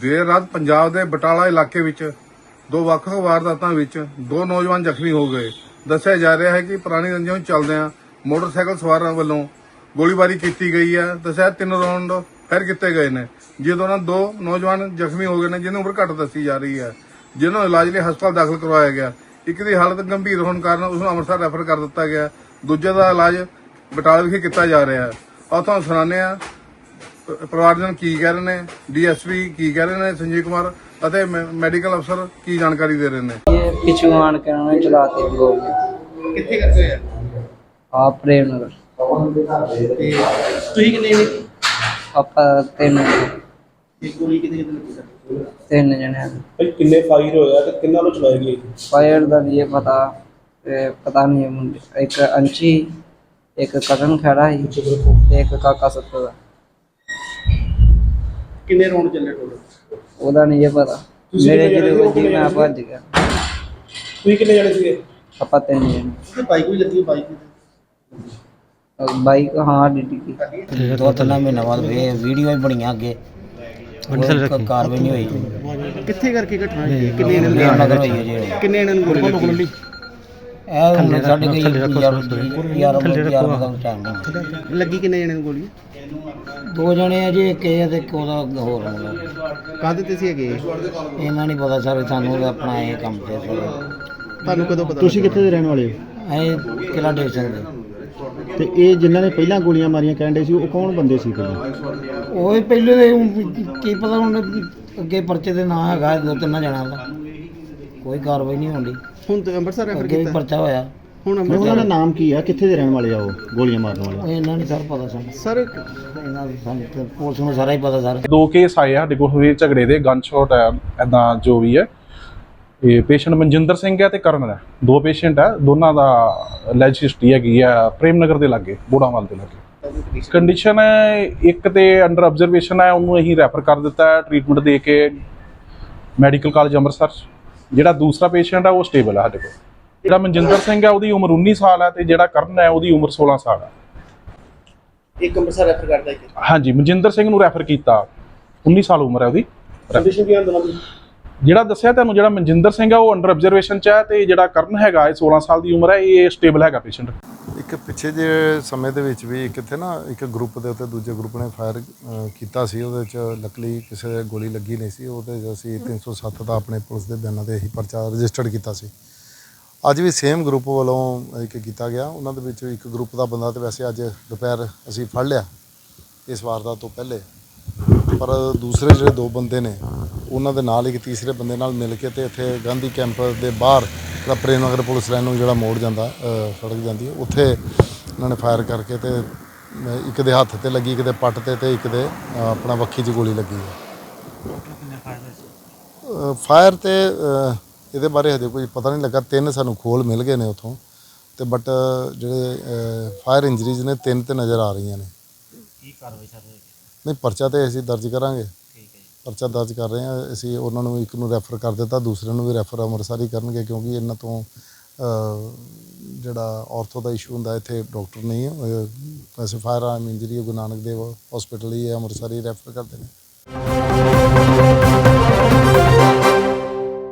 ਦੇਰ ਰਾਤ ਪੰਜਾਬ ਦੇ ਬਟਾਲਾ ਇਲਾਕੇ ਵਿੱਚ ਦੋ ਵੱਖ ਵੱਖ ਵਾਰਦਾਤਾਂ ਵਿੱਚ ਦੋ ਨੌਜਵਾਨ ਜ਼ਖਮੀ ਹੋ ਗਏ। ਦੱਸਿਆ ਜਾ ਰਿਹਾ ਹੈ ਕਿ ਪੁਰਾਣੀ ਰੰਜਿਸ਼ ਚੱਲਦਿਆਂ ਮੋਟਰਸਾਈਕਲ ਸਵਾਰਾਂ ਵੱਲੋਂ ਗੋਲੀਬਾਰੀ ਕੀਤੀ ਗਈ ਹੈ। ਦੱਸਿਆ ਤਿੰਨ ਰਾਉਂਡ ਫਾਇਰ ਕੀਤੇ ਗਏ ਨੇ ਜਿਸ ਦੌਰਾਨ ਦੋ ਨੌਜਵਾਨ ਜ਼ਖਮੀ ਹੋ ਗਏ ਨੇ ਜਿਨ੍ਹਾਂ ਦੀ ਉਮਰ ਘੱਟ ਦੱਸੀ ਜਾ ਰਹੀ ਹੈ ਜਿਨ੍ਹਾਂ ਨੂੰ ਇਲਾਜ ਲਈ ਹਸਪਤਾਲ ਦਾਖਲ ਕਰਵਾਇਆ ਗਿਆ। ਇੱਕ ਦੀ ਹਾਲਤ ਗੰਭੀਰ ਹੋਣ ਕਾਰਨ ਉਸ ਨੂੰ ਅੰਮ੍ਰਿਤਸਰ ਰੈਫਰ ਕਰ ਦਿੱਤਾ ਗਿਆ। ਦੂਜੇ ਦਾ ਇਲਾਜ ਬਟਾਲਾ ਵਿਖੇ ਕੀਤਾ ਜਾ ਰਿਹਾ ਹੈ। ਆਹ ਤੁਹਾਨੂੰ ਸੁਣਾਉਂਦੇ ਹਾਂ ਪਰਿਵਾਰਜਨ ਕੀ ਕਹਿ ਰਹੇ ਨੇ ਡੀਐਸਪੀ ਕੀ ਕਹਿ ਰਹੇ ਨੇ ਸੰਜੀਵ ਕੁਮਾਰ ਅਤੇ ਮੈ- ਮੈਡੀਕਲ ਅਫਸਰ ਕੀ ਜਾਣਕਾਰੀ ਦੇ ਰਹੇ ਨੇ ये पिछू आन के उन्होंने चलाते गोली ਕਿੱਥੇ ਕਰਦੇ ਆ आप प्रेम नगर ਤੇ ਤੁਸੀਂ ਕਿੰਨੇ ਨੇ पापा तीन ਇੱਕ ਗੋਲੀ ਕਿਤੇ ਕਿਤੇ ਲੱਗੀ ਸਰ तीन जने हैं ਭਾਈ ਕਿੰਨੇ ਫਾਇਰ ਹੋਇਆ ਤੇ ਕਿੰਨਾਂ ਨੂੰ ਚਲਾਈ ਗਈ फायर दा ये पता ते पता नहीं है मुंडे एक अंची एक कटन खड़ा है ते एक काका सत्तो दा ਕਿੰਨੇ ਰਾਉਂਡ ਚੱਲੇ ਟੋਟਲ ਉਹਦਾ ਨਹੀਂ ਇਹ ਪਤਾ। ਤੁਸੀਂ ਮੇਰੇ ਕਿੰਨੇ ਜਿਹੜੇ ਜਣੇ ਵੱਜੀ ਮੈਂ ਭੱਜ ਗਿਆ। ਤੁਸੀਂ ਕਿੰਨੇ ਜਣੇ ਸੀਗੇ? ਆਪਾਂ ਤਿੰਨ ਜਣੇ। ਤੇ ਬਾਈਕ ਵੀ ਲੱਗੀ ਬਾਈਕ ਬਾਈਕ ਹਾਂ ਡਿੱਡੀ ਦੀ ਦੋ ਤਿੰਨ ਮਹੀਨਾ ਬਾਅਦ ਵੇ ਵੀਡੀਓ ਹੀ ਬਣੀਆਂ ਅੱਗੇ। ਕੋਈ ਕਾਰਵਾਈ ਨਹੀਂ ਹੋਈ। ਕਿੱਥੇ ਕਰਕੇ ਘਟਨਾ ਹੋਈ? ਕਿੰਨੇ ਇਹਨਾਂ ਨੂੰ ਪ੍ਰੇਮ ਨਗਰ ਹੋਈ ਹੈ ਜਿਹੜੀ। ਕਿੰਨੇ ਇਹਨਾਂ ਨੂੰ ਗੋਲੀ ਲੱਗੀ। ਇਹ ਹੁਣ ਸਾਡੇ ਕੋਈ ਯਾਰ ਯਾਰ ਯਾਰ ਦਾ ਟਾਈਮ ਨਹੀਂ ਲੱਗੀ ਕਿੰਨੇ ਜਣੇ ਨੂੰ ਗੋਲੀ? ਦੋ ਜਣੇ ਆ ਜੀ ਇੱਕ ਇਹ ਆ ਤੇ ਇੱਕ ਉਹਦਾ ਹੋਰ ਮੁੰਡਾ। ਕਾਹਦੇ ਤੇ ਸੀ ਹੈਗੇ ਇਹਨਾਂ ਨਹੀਂ ਪਤਾ ਸਾਰੇ ਸਾਨੂੰ ਆਪਣਾ ਇਹ ਕੰਮ ਤੇ ਸਾਰੇ। ਤੁਹਾਨੂੰ ਕਦੋਂ ਪਤਾ ਤੁਸੀਂ ਕਿੱਥੇ ਦੇ ਰਹਿਣ ਵਾਲੇ ਇਹ ਕਿਲਾ ਦੇ। ਸਕਦੇ ਤੇ ਇਹ ਜਿਨ੍ਹਾਂ ਨੇ ਪਹਿਲਾਂ ਗੋਲੀਆਂ ਮਾਰੀਆਂ ਕਹਿੰਦੇ ਸੀ ਉਹ ਕੌਣ ਬੰਦੇ ਸੀ ਪਹਿਲਾਂ? ਉਹ ਹੀ ਪਹਿਲੇ ਦੇ ਹੁਣ ਕੀ ਪਤਾ ਹੁਣ ਅੱਗੇ ਪਰਚੇ ਦੇ ਨਾਂ ਹੈਗਾ ਦੋ ਤਿੰਨ ਜਣਾਂ ਦਾ। ਕੋਈ ਕਾਰਵਾਈ ਨਹੀਂ ਹੁੰਦੀ ਹੁਣ ਤੇ ਅੰਮ੍ਰਿਤਸਰ ਰੈਫਰ ਅੱਗੇ ਵੀ ਕੀਤਾ। ਪਰਚਾ ਹੋਇਆ। ਹੁਣ ਉਹਨਾਂ ਅੰਮ੍ਰਿਤਸਰ ਦਾ ਨਾਮ ਕੀ ਆ? ਕਿੱਥੇ ਦੇ ਰਹਿਣ ਵਾਲੇ ਆ ਉਹ ਗੋਲੀਆਂ ਮਾਰਨ ਵਾਲੇ? ਉਹ ਇਹਨਾਂ ਨਹੀਂ ਸਰ ਪਤਾ ਸਾਨੂੰ। ਸਰ ਇਹਨਾਂ ਦੀ ਸਾਨੂੰ ਤੇ ਪੁਲਿਸ ਨੂੰ ਸਾਰਾ ਹੀ ਪਤਾ ਸਰ। ਦੋ ਕੇਸ ਆਏ ਆ ਸਾਡੇ ਕੋਲ ਹੋਏ ਝਗੜੇ ਦੇ ਗਨ ਸ਼ਾਟ ਹੈ ਐਦਾਂ ਜੋ ਵੀ ਹੈ ਇਹ ਪੇਸ਼ੈਂਟ ਮਨਜਿੰਦਰ ਸਿੰਘ ਹੈ ਤੇ ਕਰਨ ਹੈ ਦੋ ਪੇਸ਼ੈਂਟ ਹੈ ਦੋਨਾਂ ਦਾ ਲੈਜ ਹਿਸਟਰੀ ਹੈਗੀ ਆ ਪ੍ਰੇਮ ਨਗਰ ਦੇ ਲਾਗੇ ਬੋੜਾਵਾਲ ਦੇ ਲਾਗੇ। ਕੰਡੀਸ਼ਨ ਹੈ ਇੱਕ ਤੇ ਅੰਡਰ ਆਬਜ਼ਰਵੇਸ਼ਨ ਹੈ ਉਹਨੂੰ ਅਸੀਂ ਰੈਫਰ ਕਰ ਦਿੱਤਾ ਹੈ ਟ੍ਰੀਟਮੈਂਟ ਦੇ ਕੇ ਮੈਡੀਕਲ ਕਾਲਜ ਅੰਮ੍ਰਿਤਸਰ। ਜਿਹੜਾ ਦੂਸਰਾ ਪੇਸ਼ੈਂਟ ਹੈ ਉਹ ਸਟੇਬਲ ਹੈ ਸਾਡੇ ਕੋਲ। ਜਿਹੜਾ ਮਨਜਿੰਦਰ ਸਿੰਘ ਹੈ ਉਹਦੀ ਉਮਰ 19 ਸਾਲ ਹੈ ਤੇ ਜਿਹੜਾ ਕਰਨ ਹੈ ਉਹਦੀ ਉਮਰ 16 ਸਾਲ ਹੈ ਇੱਕ ਅੰਮ੍ਰਿਤਸਰ ਰੈਫਰ ਕਰਦਾ ਹਾਂਜੀ ਮਨਜਿੰਦਰ ਸਿੰਘ ਨੂੰ ਰੈਫਰ ਕੀਤਾ। 19 ਸਾਲ ਉਮਰ ਹੈ ਉਹਦੀ। ਕੰਡੀਸ਼ਨ ਕੀ ਦੋਨਾਂ ਦੀ ਜਿਹੜਾ ਦੱਸਿਆ ਤੁਹਾਨੂੰ ਜਿਹੜਾ ਮਨਜਿੰਦਰ ਸਿੰਘ ਆ, ਉਹ ਅੰਡਰ ਆਬਜ਼ਰਵੇਸ਼ਨ ਚ ਹੈ ਤੇ ਜਿਹੜਾ ਕਰਨ ਹੈਗਾ ਇਹ 16 ਸਾਲ ਦੀ ਉਮਰ ਹੈ ਇਹ ਸਟੇਬਲ ਹੈਗਾ ਪੇਸ਼ੈਂਟ ਇੱਕ ਪਿੱਛੇ ਜੇ ਸਮੇਂ ਦੇ ਵਿੱਚ ਵੀ ਕਿਤੇ ਨਾ ਇੱਕ ਗਰੁੱਪ ਦੇ ਉੱਤੇ ਦੂਜੇ ਗਰੁੱਪ ਨੇ ਫਾਇਰ ਕੀਤਾ ਸੀ, ਉਹਦੇ ਵਿੱਚ ਲੱਕਲੀ ਕਿਸੇ ਦੇ ਗੋਲੀ ਲੱਗੀ ਨਹੀਂ ਸੀ, ਉਹਦੇ 'ਚ ਅਸੀਂ 307 ਦਾ ਆਪਣੇ ਪੁਲਿਸ ਦੇ ਬਿਆਨਾਂ ਤੇ ਅਸੀਂ ਪਰਚਾ ਰਜਿਸਟਰਡ ਕੀਤਾ ਸੀ। ਅੱਜ ਵੀ ਸੇਮ ਗਰੁੱਪ ਵੱਲੋਂ ਇੱਕ ਕੀਤਾ ਗਿਆ, ਉਹਨਾਂ ਦੇ ਵਿੱਚ ਇੱਕ ਗਰੁੱਪ ਦਾ ਬੰਦਾ ਤੇ ਵੈਸੇ ਅੱਜ ਦੁਪਹਿਰ ਅਸੀਂ ਫੜ ਲਿਆ ਇਸ ਵਾਰਦਾਤ ਤੋਂ ਪਹਿਲੇ। ਪਰ ਦੂਸਰੇ ਜਿਹੜੇ ਦੋ ਬੰਦੇ ਨੇ ਉਹਨਾਂ ਦੇ ਨਾਲ ਇੱਕ ਤੀਸਰੇ ਬੰਦੇ ਨਾਲ ਮਿਲ ਕੇ ਤੇ ਇੱਥੇ ਗਾਂਧੀ ਕੈਂਪ ਦੇ ਬਾਹਰ ਜਿਹੜਾ ਪ੍ਰੇਮ ਨਗਰ ਪੁਲਿਸ ਲਾਈਨ ਨੂੰ ਜਿਹੜਾ ਮੋੜ ਜਾਂਦਾ ਸੜਕ ਜਾਂਦੀ ਹੈ ਉੱਥੇ ਇਹਨਾਂ ਨੇ ਫਾਇਰ ਕਰਕੇ ਤੇ ਇੱਕ ਦੇ ਹੱਥ ਤੇ ਲੱਗੀ ਇੱਕ ਦੇ ਪੱਟ ਤੇ ਤੇ ਇੱਕ ਦੇ ਆਪਣਾ ਵੱਖੀ 'ਚ ਗੋਲੀ ਲੱਗੀ ਹੈ। ਫਾਇਰ ਤੇ ਇਹਦੇ ਬਾਰੇ ਹਜੇ ਕੋਈ ਪਤਾ ਨਹੀਂ ਲੱਗਾ। ਤਿੰਨ ਸਾਨੂੰ ਖੋਲ ਮਿਲ ਗਏ ਨੇ ਉੱਥੋਂ ਤੇ ਬਟ ਜਿਹੜੇ ਫਾਇਰ ਇੰਜਰੀਜ਼ ਨੇ ਤਿੰਨ ਤੇ ਨਜ਼ਰ ਆ ਰਹੀਆਂ ਨੇ। ਨਹੀਂ ਪਰਚਾ ਤੇ ਅਸੀਂ ਦਰਜ ਕਰਾਂਗੇ। ਪਰਚਾ ਦਰਜ ਕਰ ਰਹੇ ਹਾਂ। ਅਸੀਂ ਉਹਨਾਂ ਨੂੰ ਇੱਕ ਨੂੰ ਰੈਫਰ ਕਰ ਦਿੱਤਾ, ਦੂਸਰੇ ਨੂੰ ਵੀ ਰੈਫਰ ਅੰਮ੍ਰਿਤਸਰ ਹੀ ਕਰਨਗੇ ਕਿਉਂਕਿ ਇਹਨਾਂ ਤੋਂ ਜਿਹੜਾ ਔਰਥੋ ਦਾ ਇਸ਼ੂ ਹੁੰਦਾ, ਇੱਥੇ ਡਾਕਟਰ ਨਹੀਂ ਹੈ। ਵੈਸੇ fire arm injury Guru Nanak Dev hospital ਹੀ ਹੈ, ਅੰਮ੍ਰਿਤਸਰ ਹੀ ਰੈਫਰ ਕਰਦੇ ਨੇ।